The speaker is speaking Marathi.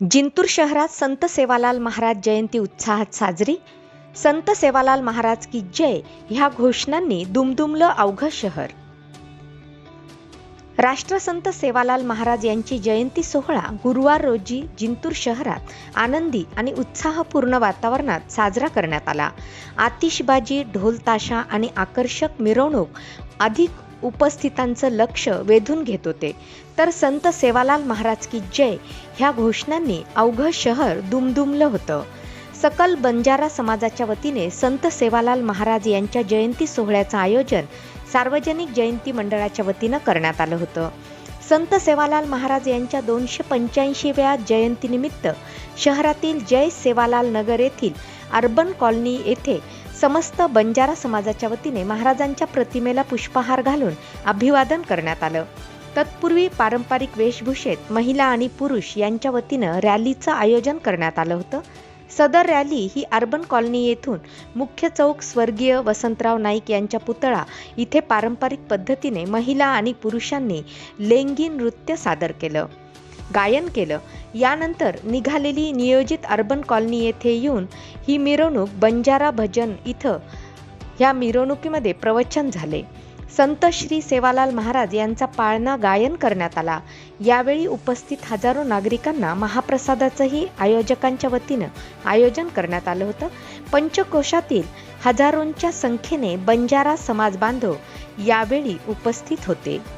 जिंतूर शहरात संत सेवालाल महाराज जयंती उत्साहात साजरी. संत सेवालाल महाराज की जय ह्या घोषणांनी दुमदुमलं अवघं शहर. राष्ट्रसंत सेवालाल महाराज यांची जयंती सोहळा गुरुवार रोजी जिंतूर शहरात आनंदी आणि उत्साहपूर्ण वातावरणात साजरा करण्यात आला. आतिषबाजी ढोलताशा आणि आकर्षक मिरवणूक अधिक उपस्थितांचं लक्ष वेधून घेत होते. तर संत सेवालाल महाराज की जय ह्या घोषणांनी अवघं शहर दुमदुमलं होतं. सकल बंजारा समाजाच्या वतीने संत सेवालाल महाराज यांच्या जयंती सोहळ्याचं आयोजन सार्वजनिक जयंती मंडळाच्या वतीनं करण्यात आलं होतं. संत सेवालाल महाराज यांच्या दोनशे पंच्याऐंशीव्या जयंतीनिमित्त शहरातील जय सेवालाल नगर येथील अर्बन कॉलनी येथे समस्त बंजारा समाजाच्या वतीने महाराजांच्या प्रतिमेला पुष्पहार घालून अभिवादन करण्यात आलं. तत्पूर्वी पारंपरिक वेशभूषेत महिला आणि पुरुष यांच्या वतीनं रॅलीचं आयोजन करण्यात आलं होतं. सदर रॅली ही अर्बन कॉलनी येथून मुख्य चौक स्वर्गीय वसंतराव नाईक यांच्या पुतळा इथे पारंपरिक पद्धतीने महिला आणि पुरुषांनी लेंगी नृत्य सादर केलं. गायन केलं. यानंतर निघालेली नियोजित अर्बन कॉलनी येथे येऊन ही मिरवणूक बंजारा भजन इथं ह्या मिरवणुकीमध्ये प्रवचन झाले. संत श्री सेवालाल महाराज यांचा पाळणा गायन करण्यात आला. यावेळी उपस्थित हजारो नागरिकांना महाप्रसादाचंही आयोजकांच्या वतीनं आयोजन करण्यात आलं होतं. पंचकोशातील हजारोंच्या संख्येने बंजारा समाज बांधव यावेळी उपस्थित होते.